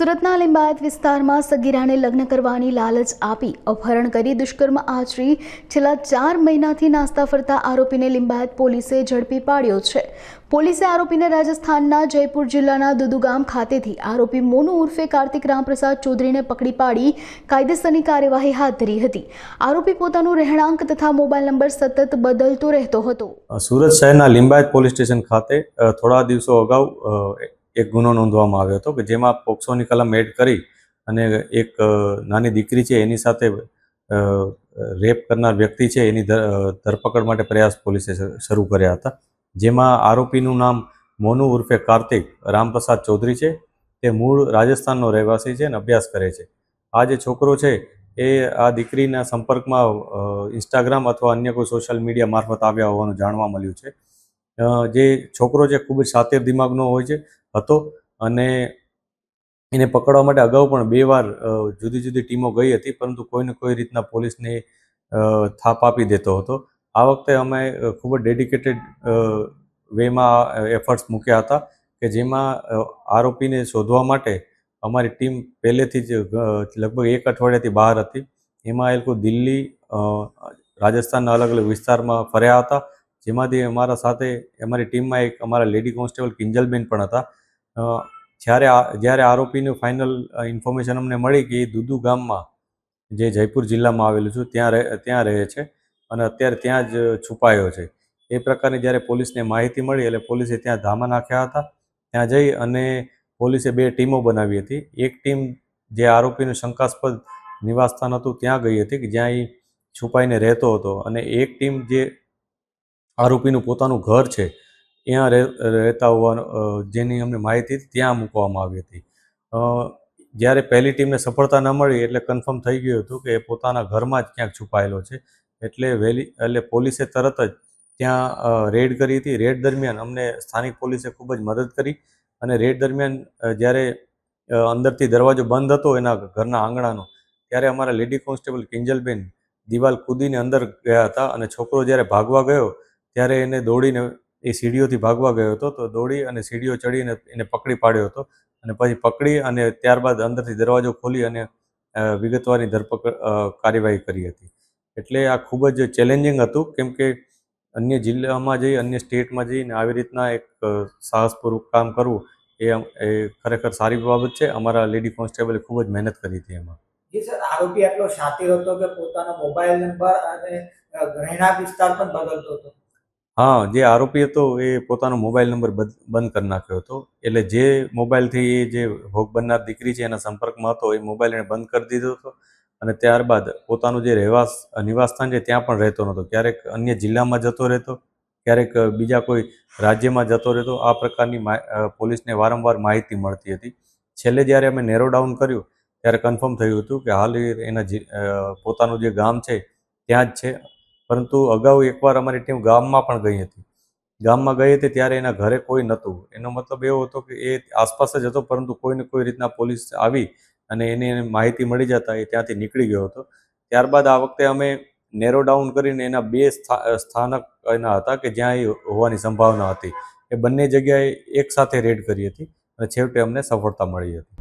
સુરતના લિંબાયત વિસ્તારમાં સગીરાને લગ્ન કરવાની લાલચ આપી અપહરણ કરી દુષ્કર્મ આચરી છેલ્લા ચાર મહિનાથી નાસ્તા ફરતા આરોપીને લિંબાયત પોલીસે ઝડપી પાડ્યો છે. પોલીસે આરોપીને રાજસ્થાનના જયપુર જિલ્લાના દુદુગામ ખાતેથી આરોપી મોનુ ઉર્ફે કાર્તિક રામપ્રસાદ ચૌધરીને પકડી પાડી કાયદેસરની કાર્યવાહી હાથ ધરી હતી. આરોપી પોતાનું રહેણાંક તથા મોબાઈલ નંબર સતત બદલતો રહેતો હતો. સુરત શહેરના લિંબાયત પોલીસ સ્ટેશન ખાતે થોડા દિવસો અગાઉ એક ગુનો નોંધવામાં આવ્યો હતો કે જેમાં પોક્સોની કલમ એડ કરી અને એક નાની દીકરી છે એની સાથે રેપ કરનાર વ્યક્તિ છે એની ધરપકડ માટે પ્રયાસ પોલીસે શરૂ કર્યા હતા. જેમાં આરોપીનું નામ મોનુ ઉર્ફે કાર્તિક રામપ્રસાદ ચૌધરી છે. તે મૂળ રાજસ્થાનનો રહેવાસી છે અને અભ્યાસ કરે છે. આ જે છોકરો છે એ આ દીકરીના સંપર્કમાં ઇન્સ્ટાગ્રામ અથવા અન્ય કોઈ સોશિયલ મીડિયા મારફત આવ્યા હોવાનું જાણવા મળ્યું છે. જે છોકરો છે ખૂબ જ શાતિર દિમાગનો હોય છે. હતો. અને એને પકડવા માટે અગાઉ પણ બે વાર જુદી જુદી ટીમો ગઈ હતી, પરંતુ કોઈને કોઈ રીતના પોલીસને થાપ આપી દેતો હતો. આ વખતે અમે ખૂબ જ ડેડિકેટેડ વેમાં એફર્ટ્સ મૂક્યા હતા કે જેમાં આરોપીને શોધવા માટે અમારી ટીમ પહેલેથી જ લગભગ એક અઠવાડિયાથી બહાર હતી. એમાં એ લોકો દિલ્હી રાજસ્થાનના અલગ અલગ વિસ્તારમાં ફર્યા હતા. જેમાંથી અમારા સાથે, અમારી ટીમમાં એક અમારા લેડી કોન્સ્ટેબલ કિંજલબેન પણ હતા. જ્યારે જ્યારે આરોપીનું ફાઇનલ ઇન્ફોર્મેશન અમને મળી કે એ દુદુ ગામમાં, જે જયપુર જિલ્લામાં આવેલું છે, ત્યાં રહે ત્યાં રહે છે અને અત્યારે ત્યાં જ છુપાયો છે. એ પ્રકારની જ્યારે પોલીસને માહિતી મળી એટલે પોલીસે ત્યાં ધામા નાખ્યા હતા. ત્યાં જઈ અને પોલીસે બે ટીમો બનાવી હતી. એક ટીમ જે આરોપીનું શંકાસ્પદ નિવાસસ્થાન હતું, ત્યાં ગઈ હતી કે જ્યાં એ છુપાઈને રહેતો હતો અને એક ટીમ જે આરોપીનું પોતાનું ઘર છે, ત્યાં રહે- રહેતા હોવાનું જેની અમને માહિતી હતી, ત્યાં મૂકવામાં આવી હતી. જ્યારે પહેલી ટીમને સફળતા ન મળી એટલે કન્ફર્મ થઈ ગયું હતું કે એ પોતાના ઘરમાં જ ક્યાંક છુપાયેલો છે, એટલે વહેલી એટલે પોલીસે તરત જ ત્યાં રેડ કરી હતી. રેડ દરમિયાન અમને સ્થાનિક પોલીસે ખૂબ જ મદદ કરી અને રેડ દરમિયાન જ્યારે અંદરથી દરવાજો બંધ હતો એના ઘરના આંગણાનો, ત્યારે અમારા લેડી કોન્સ્ટેબલ કિંજલબેન દિવાલ કૂદીને અંદર ગયા હતા અને છોકરો જ્યારે ભાગવા ગયો ત્યારે એને દોડીને એ સીડીઓથી ભાગવા ગયો હતો. તો દોડી અને સીડીઓ ચડીને એને પકડી પાડ્યો હતો અને પછી પકડી અને ત્યારબાદ અંદરથી દરવાજો ખોલી અને વિગતવારની ધરપકડ કાર્યવાહી કરી હતી. એટલે આ ખૂબ જ ચેલેન્જિંગ હતું કેમ કે અન્ય જિલ્લામાં જઈ, અન્ય સ્ટેટમાં જઈને આવી રીતના એક સાહસપૂર્વક કામ કરવું એ એ ખરેખર સારી બાબત છે. અમારા લેડી કોન્સ્ટેબલે ખૂબ જ મહેનત કરી હતી એમાં. જી સર, આરોપી આટલો શાતિર હતો કે પોતાનો મોબાઈલ નંબર અને રહેણાંક વિસ્તાર પણ બદલતો હતો. હા, જે આરોપી હતો એ પોતાનો મોબાઈલ નંબર બંધ કરી નાખ્યો હતો. એટલે જે મોબાઈલથી એ જે ભોગ બનનાર દીકરી છે એના સંપર્કમાં હતો, એ મોબાઈલ એણે બંધ કરી દીધો હતો. અને ત્યારબાદ પોતાનું જે રહેવાસ નિવાસસ્થાન છે ત્યાં પણ રહેતો નહોતો. ક્યારેક અન્ય જિલ્લામાં જતો રહેતો, ક્યારેક બીજા કોઈ રાજ્યમાં જતો રહેતો. આ પ્રકારની પોલીસને વારંવાર માહિતી મળતી હતી. છેલ્લે જ્યારે અમે નેરો ડાઉન કર્યું, ત્યારે કન્ફર્મ થયું હતું કે હાલ એના પોતાનું જે ગામ છે, ત્યાં જ છે. પરંતુ અગાઉ એકવાર અમારી ટીમ ગામમાં પણ ગઈ હતી. ગામમાં ગઈ હતી ત્યારે એના ઘરે કોઈ નહોતું. એનો મતલબ એવો હતો કે એ આસપાસ જ હતો, પરંતુ કોઈને કોઈ રીતના પોલીસ આવી અને એને માહિતી મળી જતા એ ત્યાંથી નીકળી ગયો હતો. ત્યારબાદ આ વખતે અમે નેરો ડાઉન કરીને એના બે સ્થા- સ્થાનક એના હતા કે જ્યાં એ હોવાની સંભાવના હતી. એ બંને જગ્યાએ એક સાથે રેડ કરી હતી અને છેવટે અમને સફળતા મળી હતી.